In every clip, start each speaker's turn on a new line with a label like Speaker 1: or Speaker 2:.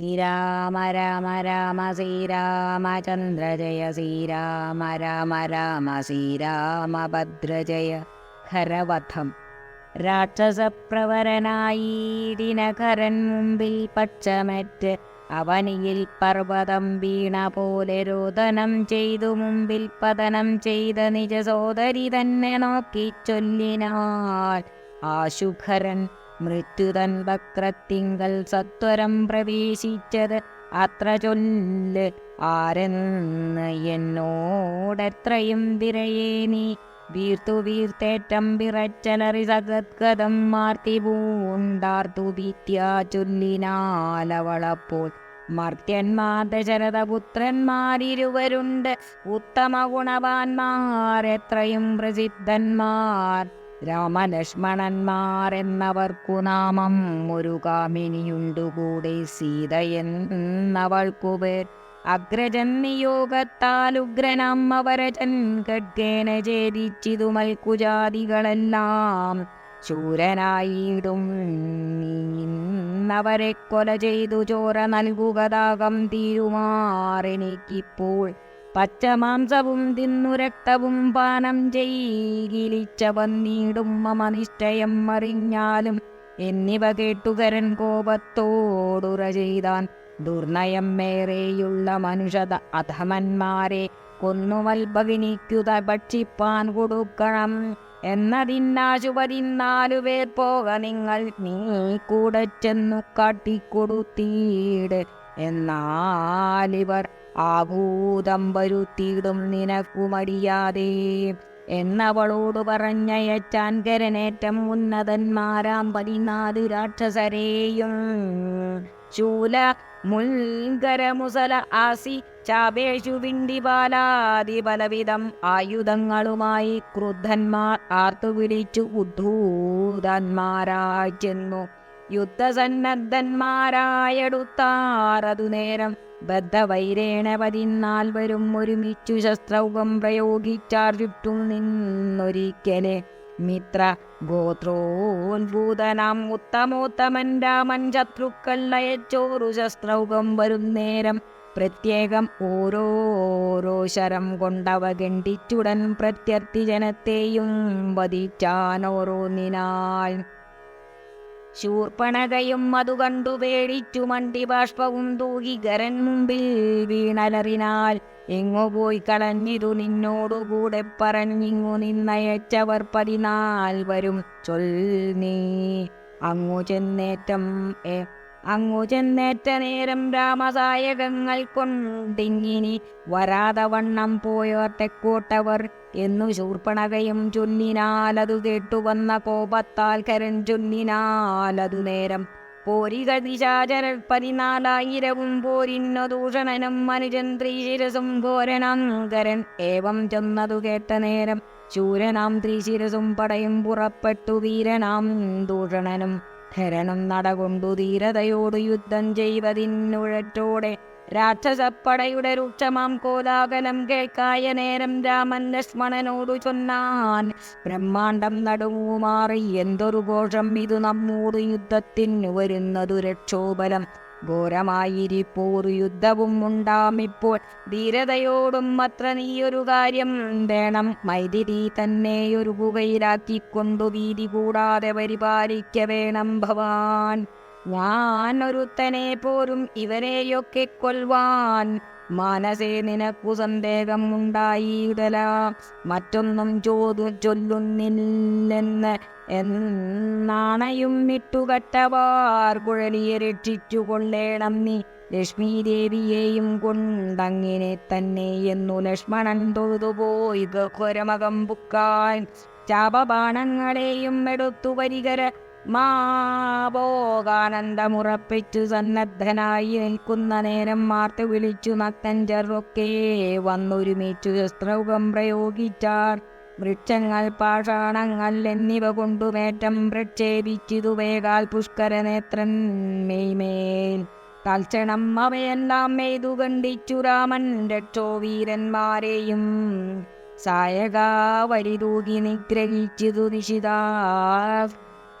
Speaker 1: ശ്രീരാമ രാമ രാമ ശ്രീരാമചന്ദ്ര ജയ ശ്രീരാമ രാമ രാമ ശ്രീരാമഭദ്ര ജയ. ഹരവധം. രാക്ഷസപ്രവരനായി ദിനകരൻ മുമ്പിൽ പക്ഷമറ്റ് അവനിയിൽ പർവതം വീണ പോലെ രോദനം ചെയ്തു മുമ്പിൽ പതനം ചെയ്ത നിജ സോദരി തന്നെ നോക്കി ചൊല്ലിനാൾ ആശുഖരൻ മൃത്യുതൻ വക്രത്തിങ്കൽ സത്വരം പ്രവേശിച്ചത് അത്ര ചൊല്ല് ആരെന്ന് എന്നോടെത്രയും വിരയേ നീ. വീർത്തു വീർത്തേറ്റം വിറച്ചലറി സഗദ്ഗതം മാർത്തി പൂണ്ടാർത്തു ഭീത്യാ ചൊല്ലിനാലവളപ്പോൾ. മർത്യന്മാർ ദശരഥപുത്രന്മാരിരുവരുണ്ട്. ഉത്തമ ഗുണവാന്മാരെത്രയും പ്രസിദ്ധന്മാർ. രാമലക്ഷ്മണന്മാർ എന്നവർക്കു നാമം ഒരു കാമിനിയുണ്ടുകൂടെ സീതയെന്നവൾക്കു പേർ അഗ്രജൻ നിയോഗത്താൽ ഉഗ്രനാം അവരജൻ ഖഡ്ഗേന ഛേദിച്ചിതു മൽക്കുജാതികളെല്ലാം ശൂരനായിടും അവരെ കൊല ചെയ്തു ചോര നൽകുകതാകം തീരുമാറെനിക്കിപ്പോൾ പച്ചമാംസവും തിന്നു രക്തവും പാനം ചെയ്യിലിച്ച വന്നീടും മമ നിശ്ചയം അറിഞ്ഞാലും എന്നിവ കേട്ടുകരൻ കോപത്തോടുറ ചെയ്താൻ ദുർനയം മേറെയുള്ള മനുഷ്യത അധമന്മാരെ കൊന്നുവൽ ഭഗിനിക്കുത ഭക്ഷിപ്പാൻ കൊടുക്കണം. എന്നതിന്നാശു പതിനാലു പേർ പോക നിങ്ങൾ നീ കൂടെ ചെന്നു കാട്ടിക്കൊടുത്തീട്. എന്നാലിവർ ആഭൂതം വരുത്തിയിടും നിനക്കു മടിയാതെ എന്നവളോട് പറഞ്ഞയച്ചാൻ കരനേറ്റം ഉന്നതന്മാരാം പതിനാല് രാക്ഷസരെയും. ശൂല മുൽഗരമുസല ആസി ചാപേഷു വിണ്ടിപാലാതി പലവിധം ആയുധങ്ങളുമായി ക്രുദ്ധന്മാർ ആർത്തു വിളിച്ചു ഉദ്ധൂതന്മാരായി ചെന്നു. യുദ്ധസന്നദ്ധന്മാരായെടുത്താറതു നേരം ബദ്ധവൈരേണ പതിനാൽവരും ഒരുമിച്ചു ശസ്ത്രൗകം പ്രയോഗിച്ചാർ ചുറ്റും നിന്നൊരിക്കലെ. മിത്ര ഗോത്രോത്ഭൂതനാം ഉത്തമോത്തമൻ രാമൻ ശത്രുക്കൾ അയച്ചോറു ശസ്ത്രൗകം വരും നേരം പ്രത്യേകം ഓരോരോ ശരം കൊണ്ടവ ഖണ്ഡിച്ചുടൻ പ്രത്യർത്ഥി ജനത്തെയും വധിച്ചാൻ ഓരോന്നിനാൽ ശൂർപ്പണകയും അതു കണ്ടു പേടിച്ചു മണ്ടി ബാഷ്പവും തൂകി ഗരൻ മുമ്പിൽ വീണലറിനാൽ എങ്ങു പോയി കളഞ്ഞിതു നിന്നോടുകൂടെ പറഞ്ഞിങ്ങു നിന്നയച്ചവർ പതിനാൽവരും ചൊൽ നീ അങ്ങു ചെന്നേറ്റം എ അങ്ങു ചെന്നേറ്റ നേരം രാമസായകങ്ങൾ കൊണ്ടിങ്ങിനി വരാതവണ്ണം വണ്ണം പോയോർ തെക്കോട്ടവർ എന്നു ശൂർപ്പണകയും ചൊല്ലിനാലതു കേട്ടു വന്ന കോപത്താൽ കരൻ ചൊല്ലിനാലതു നേരം പോരിക നിശാചരൽ പതിനാലായിരവും പോരിന്ന ദൂഷണനും മനുജൻ ത്രീശിരസും ഘോരനാങ്കരൻ ഏവം ചെന്നതു കേട്ട നേരം ശൂരനാം ത്രിശിരസും പടയും പുറപ്പെട്ടു വീരനാം ദൂഷണനും ധരനും നടകൊണ്ടു ധീരതയോട് യുദ്ധം ചെയ്തതിന്നുഴറ്റോടെ രാക്ഷസപ്പടയുടെ രൂക്ഷമാം കോലാകലം കേൾക്കായ നേരം രാമൻ ലക്ഷ്മണനോടു ചൊന്നാൻ ബ്രഹ്മാണ്ടം നടുങ്ങുമാറി എന്തൊരു ഘോഷം ഇത് നമ്മോട് യുദ്ധത്തിനു വരുന്നതു രക്ഷോബലം. ഘോരമായിരിപ്പോർ യുദ്ധവും ഉണ്ടാമിപ്പോൾ. ധീരതയോടും അത്ര നീയൊരു കാര്യം വേണം. മൈതിരി തന്നെ ഒരു പുകയിലാക്കിക്കൊണ്ടു വീതി കൂടാതെ പരിപാലിക്ക വേണം ഭവാൻ. ഞാൻ ഒരുത്തനെ പോരും ഇവരെയൊക്കെ കൊൽവാൻ. മനസേ നിനക്കു സന്ദേഹം ഉണ്ടായിടല മറ്റൊന്നും ചോദു ചൊല്ലുന്നില്ലെന്ന് എന്നാണയും ഇട്ടുകട്ടവാർ കുഴലിയെ രക്ഷിച്ചു കൊള്ളേണം നീ. ലക്ഷ്മീദേവിയെയും കൊണ്ടങ്ങിനെ തന്നെ എന്നു ലക്ഷ്മണൻ തൊഴുതുപോയി ഗഹ്വരമകം പുക്കാൻ. ചാപബാണങ്ങളെയും എടുത്തു വരികര മാനന്ദമുറപ്പിച്ചു സന്നദ്ധനായി നിൽക്കുന്ന നേരം മാർത്ത് വിളിച്ചു നത്തൻ നക്തഞ്ചറൊക്കെ വന്നൊരുമിച്ചു ശസ്ത്രൗകം പ്രയോഗിച്ചാർ. വൃക്ഷങ്ങൾ പാഷാണങ്ങൾ എന്നിവ കൊണ്ടുമേറ്റം പ്രക്ഷേപിച്ചിതു വേഗാൽ പുഷ്കരനേത്രൻ മെയ്മേൽ. തൽക്ഷണം അവയെല്ലാം മെയ്തു കണ്ടിച്ചു രാമൻ രക്ഷോ വീരന്മാരെയും. സായക വരിതൂകി നിഗ്രഹിച്ചിതു നിശിതാ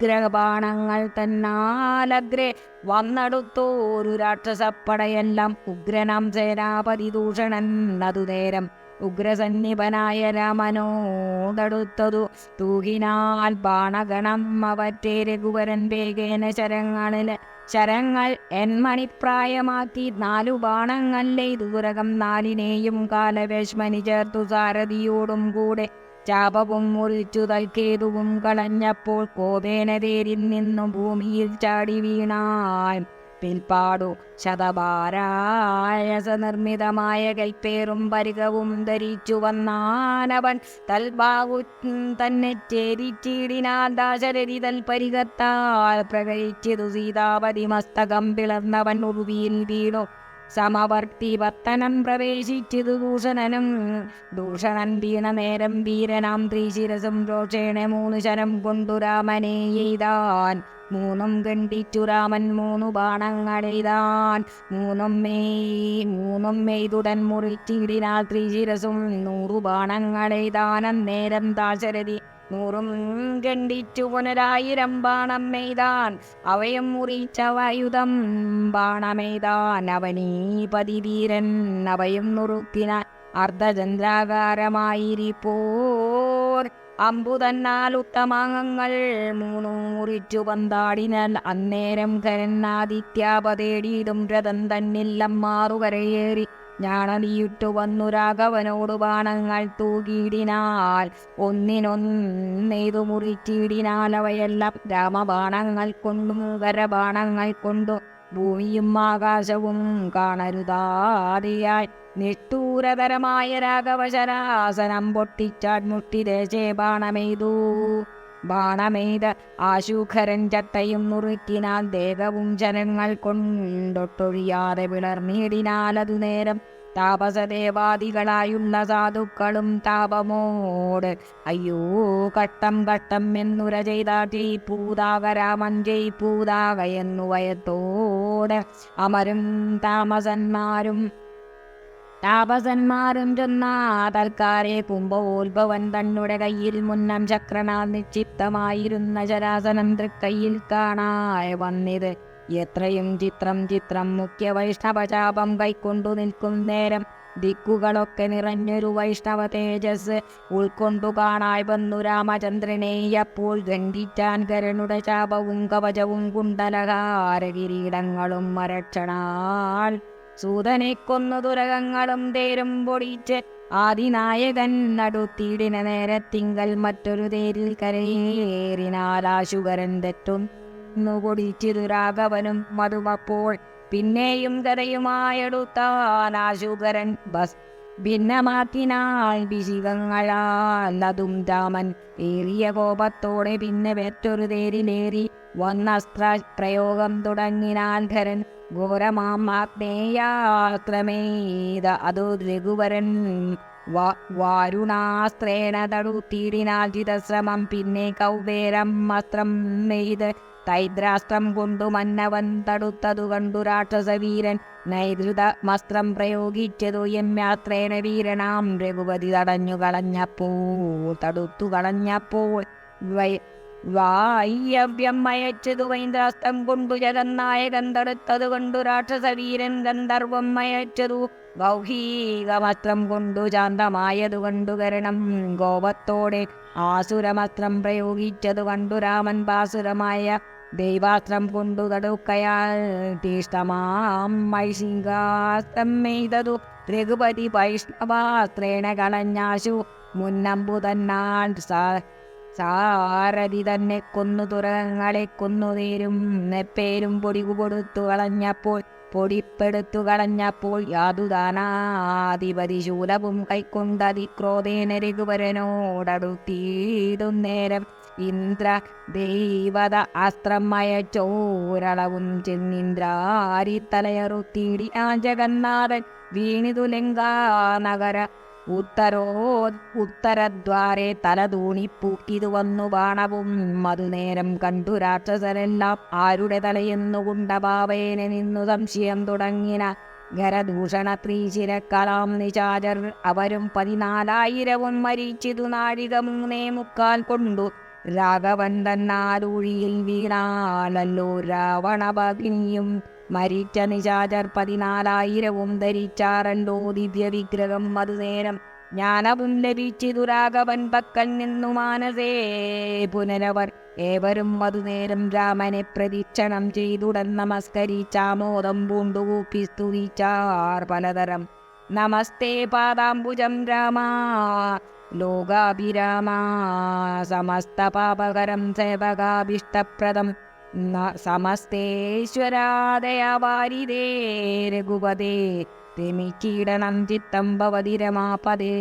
Speaker 1: ഗ്രഹബാണങ്ങൾ തന്നാലഗ്രേ വന്നടുത്തോരു രാക്ഷസപ്പടയെല്ലാം ഉഗ്രനാം സേനാപതി ദൂഷണൻ അതു നേരം ഉഗ്രസന്നിപനായ രാമനോടടുത്തതു തൂകിനാൽ ബാണഗണം അവറ്റേ രഘുവരൻ വേഗേന ശരങ്ങളിൽ. ശരങ്ങൾ എൺമണിപ്രായമാക്കി നാലു ബാണങ്ങല്ലേ ദൂരകം നാലിനെയും കാലവേശ്മനി ചേർത്തു സാരഥിയോടും കൂടെ. ചാപവും മുറിച്ചു തൽക്കേതുവും കളഞ്ഞപ്പോൾ കോപേന തേരിൽ നിന്നു ഭൂമിയിൽ ചാടി വീണാൻ. പിൽപ്പാടു ശതഭാരായസനിർമ്മിതമായ കൈപ്പേറും പരികവും ധരിച്ചു വന്നാനവൻ തൽബാവു തന്നെ ചേരിച്ചിടിനാൽ ദാശരഥി തൽപരികത്താൽ പ്രകരിച്ചതു സീതാപതി മസ്തകം പിളർന്നവൻ ഉറുവിയിൽ വീണു. സമവർത്തി പത്തനം പ്രവേശിച്ചതു ദൂഷണനും ദൂഷണൻ വീണ നേരം വീരനാം ത്രീശിരസും രോഷേണ മൂന്ന് ശരം കൊണ്ടു രാമനെ എയ്താൻ മൂന്നും കണ്ടിറ്റു രാമൻ മൂന്നു ബാണങ്ങളെയ്താൻ മൂന്നും മെയ് മൂന്നും മെയ്തുടൻ മുറിച്ചിടിനാൽ ത്രിശിരസും നൂറു ബാണങ്ങളെയ്താൻ അന്നേരം ദാശരഥി നൂറും കണ്ടിറ്റു പുനരായിരം ബാണം മെയ്താൻ അവയും മുറിച്ച വയുധം ബാണമെയ്താൻ അവനീപതി വീരൻ അവയും നുറുക്കിനാൻ അർദ്ധചന്ദ്രാകാരമായിരിപ്പോർ അമ്പുതന്നാൽ ഉത്തമാംഗങ്ങൾ മൂന്നൂറിറ്റു പന്താടിനാൽ അന്നേരം കരന്നാദിത്യാപതേടിയതും രഥം തന്നില്ലം മാറുകരയേറി. ഞാണലിയിട്ടു വന്നു രാഘവനോട് ബാണങ്ങൾ തൂകിയിടിനാൽ ഒന്നിനൊന്നെയ്തു മുറിച്ചിടിനാൽ അവയെല്ലാം രാമബാണങ്ങൾ കൊണ്ടും കരബാണങ്ങൾ കൊണ്ടും ഭൂമിയും ആകാശവും കാണരുതാതിയായി. നിഷ്ഠൂരതരമായ രാഘവശരാസനം പൊട്ടിച്ചാൽ മുട്ടിദേശേ ബാണമെയ്തു ബാണമെയ്ത് ആശുഖരൻ ചത്തയും നുറുക്കിനാൽ ദേഹവും ജനങ്ങൾ കൊണ്ടൊട്ടൊഴിയാതെ വിളർന്നിടിനാൽ അതു നേരം താപസദേവാദികളായുള്ള സാധുക്കളും താപമോട്. അയ്യോ കട്ടം കട്ടം എന്നുര ചെയ്ത മഞ്ജയ് പൂതാക എന്നു വയത്തോട്. അമരും താമസന്മാരും താപസന്മാരും ചൊന്നാ തൽക്കാരെ കുംഭോത്ഭവൻ തന്നുടെ കയ്യിൽ മുന്നം ചക്രനാൽ നിക്ഷിപ്തമായിരുന്ന ശരാസനം തൃക്കൈയിൽ കാണായ വന്നിത്. എത്രയും ചിത്രം ചിത്രം മുഖ്യ വൈഷ്ണവചാപം കൈക്കൊണ്ടു നിൽക്കും നേരം. ദിക്കുകളൊക്കെ നിറഞ്ഞൊരു വൈഷ്ണവ തേജസ്. ഉൾക്കൊണ്ടു കാണായി വന്നു രാമചന്ദ്രനെ. അപ്പോൾ ഖണ്ഡിച്ചാൻ കരനുടെ ചാപവും കവചവും കുണ്ടലഹാര കിരീടങ്ങളും മരക്ഷണാൽ. സൂതനെ കൊന്നു തുരകങ്ങളും തേരും പൊടിച്ച്. ആദിനായകൻ നടുത്തിടിന നേരത്തിങ്കൽ മറ്റൊരു തേരിൽ കരയേറിനാലാശുകരൻ തെറ്റുന്നു പൊടിച്ചിതു രാഘവനും മധുമപ്പോൾ പിന്നെയും കരയുമായെടുത്താനാശുകരൻ ബസ് ഭിന്നമാക്കിനാൽ വിശികങ്ങളാൽ രാമൻ ഏറിയ കോപത്തോടെ പിന്നെ വേറ്റൊരു തേരിലേറി വന്നസ്ത്ര പ്രയോഗം തുടങ്ങിനാൻ ധരൻ ഘോരമാം അതു രഘുവരൻ വാരുണാസ്ത്രേണ ജിതശ്രമം പിന്നെ കൗബേരം അസ്ത്രം നെയ്ത് തൈദ്രാസ്ത്രം കൊണ്ടു മന്നവൻ തടുത്തതു കണ്ടു രാക്ഷസവീരൻ. നൈരുത മസ്ത്രം പ്രയോഗിച്ചതു യമ്യാസ്ത്രേണ വീരണാം രഘുപതി തടഞ്ഞു കളഞ്ഞപ്പോൾ തടുത്തു കളഞ്ഞപ്പോൾ വൈ മയച്ചതു വൈന്ദ്രാസ്ത്രം കൊണ്ടു ജഗന്നായകൻ തടുത്തതു കൊണ്ടു രാക്ഷസവീരൻ. ഗന്ധർവം മയച്ചതു ഗൗഹീകമസ്ത്രം കൊണ്ടു ശാന്തമായതു കണ്ടു കരണം. ഗോപത്തോടെ ആസുരമസ്ത്രം പ്രയോഗിച്ചതു കണ്ടു രാമൻ ബാസുരമായ ദൈവാസ്ത്രം കൊണ്ടു തടുക്കയാൽ തീഷ്ടമാം മൈശിങ്കാസ്ത്രം മെയ്തതു രഘുപതി വൈഷ്ണവാസ്ത്രേണ കളഞ്ഞാശു മുന്നമ്പു തന്നാൻ സാരഥി തന്നെ കൊന്നു തുറങ്ങളെ കൊന്നു തീരും നെപ്പേരും പൊടികു കൊടുത്തു കളഞ്ഞപ്പോൾ പൊടിപ്പെടുത്തു കളഞ്ഞപ്പോൾ യാതുദാനാധിപതി ശൂലവും കൈക്കൊണ്ടതിക്രോധേന രഘുവരനോടടുത്തിയിടും നേരം ഇന്ദ്ര ദൈവത അസ്ത്രം അയച്ചോരളവും ചെന്നിന്ദ്രാരിത്തലയറുത്തിയിടി ആ ജഗന്നാഥൻ വീണിതു ലങ്കാനഗര ഉത്തരോ ഉത്തരദ്വാരെ തലതൂണി പൂക്കിതു വന്നു ബാണവും. മധുനേരം കണ്ടു രാക്ഷസരെല്ലാം ആരുടെ തലയെന്നുകൊണ്ട കുണ്ടഭാവേനെ നിന്നു സംശയം തുടങ്ങിന. ഖരദൂഷണ ത്രീശിരക്കലാം നിചാചർ അവരും പതിനാലായിരവും മരിച്ചിതു നാഴിക മൂന്നേ മുക്കാൽ കൊണ്ടു. രാഘവൻ തന്നാലൂഴിയിൽ വീണാലല്ലോ രാവണഭഗിനിയും മരിച്ച നിശാചർ പതിനാലായിരവും ധരിച്ചാറല്ലോ ദിവ്യ വിഗ്രഹം അതുനേരം ജ്ഞാനവും ലഭിച്ചിതു രാഘവൻ പക്കൽ നിന്നു മാനസേ പുനരവർ. ഏവരും അതുനേരം രാമനെ പ്രദീക്ഷണം ചെയ്തുടൻ നമസ്കരിച്ചാമോദം പൂണ്ടുകൂപ്പി സ്തുതിച്ചാർ പലതരം. നമസ്തേ പാദാംബുജം രാമ. ലോകാഭിരാമ സമസ്ത പാപകരം സേവകാഭിഷ്ടപ്രദം സമസ്തേശ്വരാദയവാരിതേ രഘുപതേ. തെമിച്ചീടണം ചിത്തം ഭവതി രമാപദേ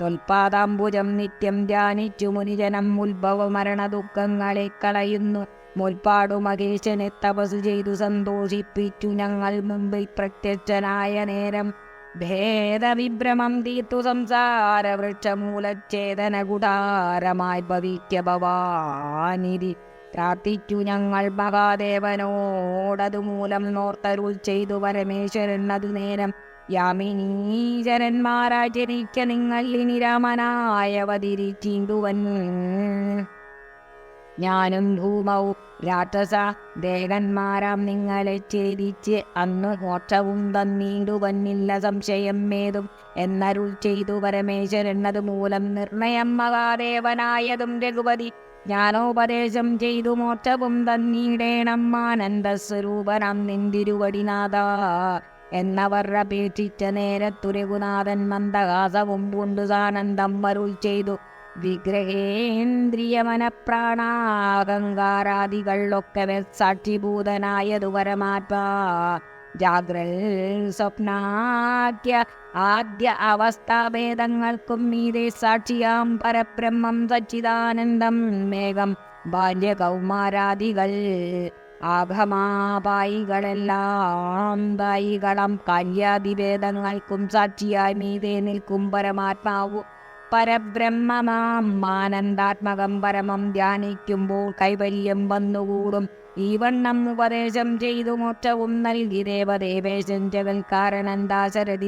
Speaker 1: തൊൽപാദാംബുജം നിത്യം ധ്യാനിച്ചു മുനിജനം ഉത്ഭവ മരണ ദുഃഖങ്ങളെ കളയുന്നു. മുൽപ്പാടു മകേശനെ തപസ് ചെയ്തു സന്തോഷിപ്പിച്ചു ഞങ്ങൾ മുമ്പിൽ പ്രത്യക്ഷനായ നേരം. ഭേദവിഭ്രമം തീർത്തു ഗുടാരമായി ഭവിക്ക ഭവാനിരി പ്രാർത്ഥിച്ചു ഞങ്ങൾ മഹാദേവനോടതുമൂലം നോർത്തരുൾ ചെയ്തു പരമേശ്വരൻ അതു നേരം യാമിനീചരന്മാരായി നിങ്ങൾ ഇനി രാമനായ അവതരിച്ചിടുവൻ ഞാനും ധൂമവും രാക്ഷസ ദേഹന്മാരാം നിങ്ങളെ ഛേദിച്ച് അന്ന് മോക്ഷവും തന്നീടുവന്നില്ല സംശയം ഏതും. എന്നരുൾ ചെയ്തു പരമേശ്വരൻ മൂലം നിർണയം മഹാദേവനായതും രഘുപതി. ജ്ഞാനോപദേശം ചെയ്തു മോക്ഷവും തന്നീടേണം ആനന്ദസ്വരൂപനം നിന്തിരുവടിനാഥ എന്നവർ അപേക്ഷിച്ച നേരത്തു രഘുനാഥൻ മന്ദഹാസവും പൂണ്ടു അരുൾ ചെയ്തു. വിഗ്രഹേന്ദ്രിയമനപ്രാണാഹങ്കാരാദികളൊക്കെ സാക്ഷിഭൂതനായതു പരമാത്മാ ജാഗ്രൽ സ്വപ്നാഖ്യ ആദ്യ അവസ്ഥാഭേദങ്ങൾക്കും മീതെ സാക്ഷിയാം പരബ്രഹ്മം സച്ചിദാനന്ദം മേഘം ബാല്യകൗമാരാദികൾ. ആഭമാപായികളെല്ലാം ബായികളം കാര്യാതിഭേദങ്ങൾക്കും സാക്ഷിയായി മീതെ നിൽക്കും പരമാത്മാവു പരബ്രഹ്മമാം ആനന്ദാത്മകം പരമം ധ്യാനിക്കുമ്പോൾ കൈവല്യം വന്നുകൂടും. ഈ വണ്ണം ഉപദേശം ചെയ്തു മോക്ഷവും നൽകി ദേവദേവേശൻ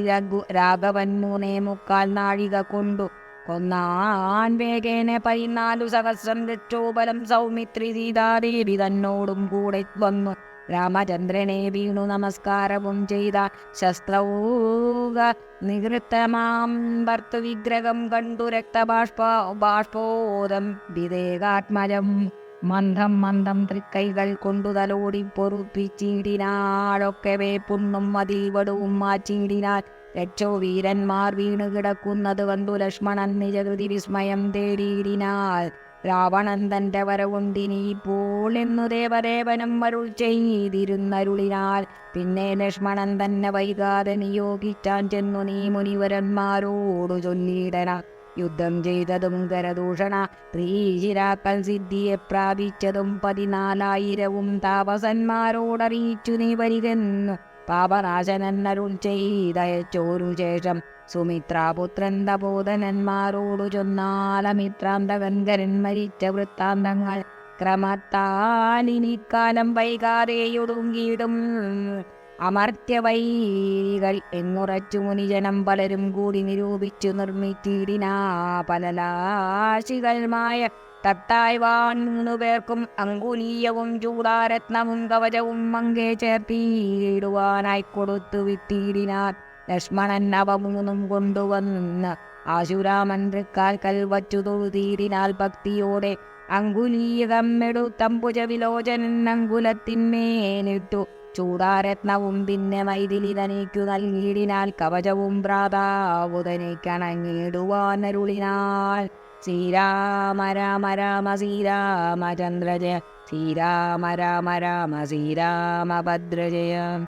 Speaker 1: രഘു രാഘവൻ മൂന്നേ മുക്കാൽ നാഴിക കൊണ്ടു. കൊന്നാൻ വേഗേന പതിനാലു സഹസ്രം രക്ഷോബലം സൗമിത്രി സീതാദേവി തന്നോടും കൂടെ വന്നു. രാമചന്ദ്രനെ വീണു നമസ്കാരവും ചെയ്ത ശസ്ത്രൗക നികൃത്തമാം. ഭർത്തുവിഗ്രഹം കണ്ടു രക്തബാഷ്പ ബാഷ്പോദം വിവേകാത്മജം. മന്ദം മന്ദം തൃക്കൈകൾ കൊണ്ടു തലോടി പൊറുപ്പിച്ചീടിനാളൊക്കെവേ വേപ്പുണ്ണും അതിൽ വടുവും മാച്ചിടിനാൽ. രക്ഷോ വീരന്മാർ വീണു കിടക്കുന്നത് കണ്ടു ലക്ഷ്മണൻ നിജകൃതി വിസ്മയം തേടിയിടിനാൽ. രാവണൻ തന്റെ വരവുണ്ടിനിപ്പോൾ എന്നു ദേവദേവനം അരുൾ ചെയ്തിരുന്നരുളിനാൽ പിന്നെ ലക്ഷ്മണൻ തന്നെ വൈകാതെ നിയോഗിച്ചാൻ ചെന്നു നീ മുനിവരന്മാരോടു ചൊല്ലിയിടന യുദ്ധം ചെയ്തതും കരദൂഷണ സ്ത്രീശിരാക്കൾ സിദ്ധിയെ പ്രാപിച്ചതും പതിനാലായിരവും താപസന്മാരോടറിയിച്ചു നീ വരികെന്നു. പാപനാശനൻ അരുൾ ചെയ്തയച്ചോരു ശേഷം സുമിത്രാപുത്രൻ തപോധനന്മാരോടു ചൊന്നാലമിത്രാന്തകൻകരൻ മരിച്ച വൃത്താന്തങ്ങൾ. ക്രമത്താലിനിക്കാലം വൈകാതെയൊടുങ്ങിയിടും അമർത്യവൈരികൾ എന്നുറച്ചു മുനിജനം പലരും കൂടി നിരൂപിച്ചു നിർമ്മിച്ചിടിനാ പലലാശികൾമായ തട്ടായ്വാൻ മൂന്നു പേർക്കും അങ്കുലീയവും ചൂടാരത്നവും കവചവും മങ്കേ ചേർത്തിയിടുവാനായി കൊടുത്തു വിട്ടിടിനാൻ ലക്ഷ്മണൻ അവ കൊണ്ടുവന്ന് ആശുരാമന്ത്രിക്കാൽ കൽവച്ചു തൊഴുതീരിനാൽ ഭക്തിയോടെ അങ്കുലീയകമ്മെടുത്തമ്പുജ വിലോചനൻ അങ്കുലത്തിന്മേനിട്ടു ചൂടാരത്നവും പിന്നെ മൈഥിലി തനിക്കു നൽകിയിടിനാൽ കവചവും പ്രാതാവുതനിക്കണങ്ങിടുവാനരുളിനാൽ ശ്രീരാമ രാമ രാമ ശ്രീരാമചന്ദ്രജയ ശ്രീരാമ രാമ രാമ ശ്രീരാമ ഭദ്രജയ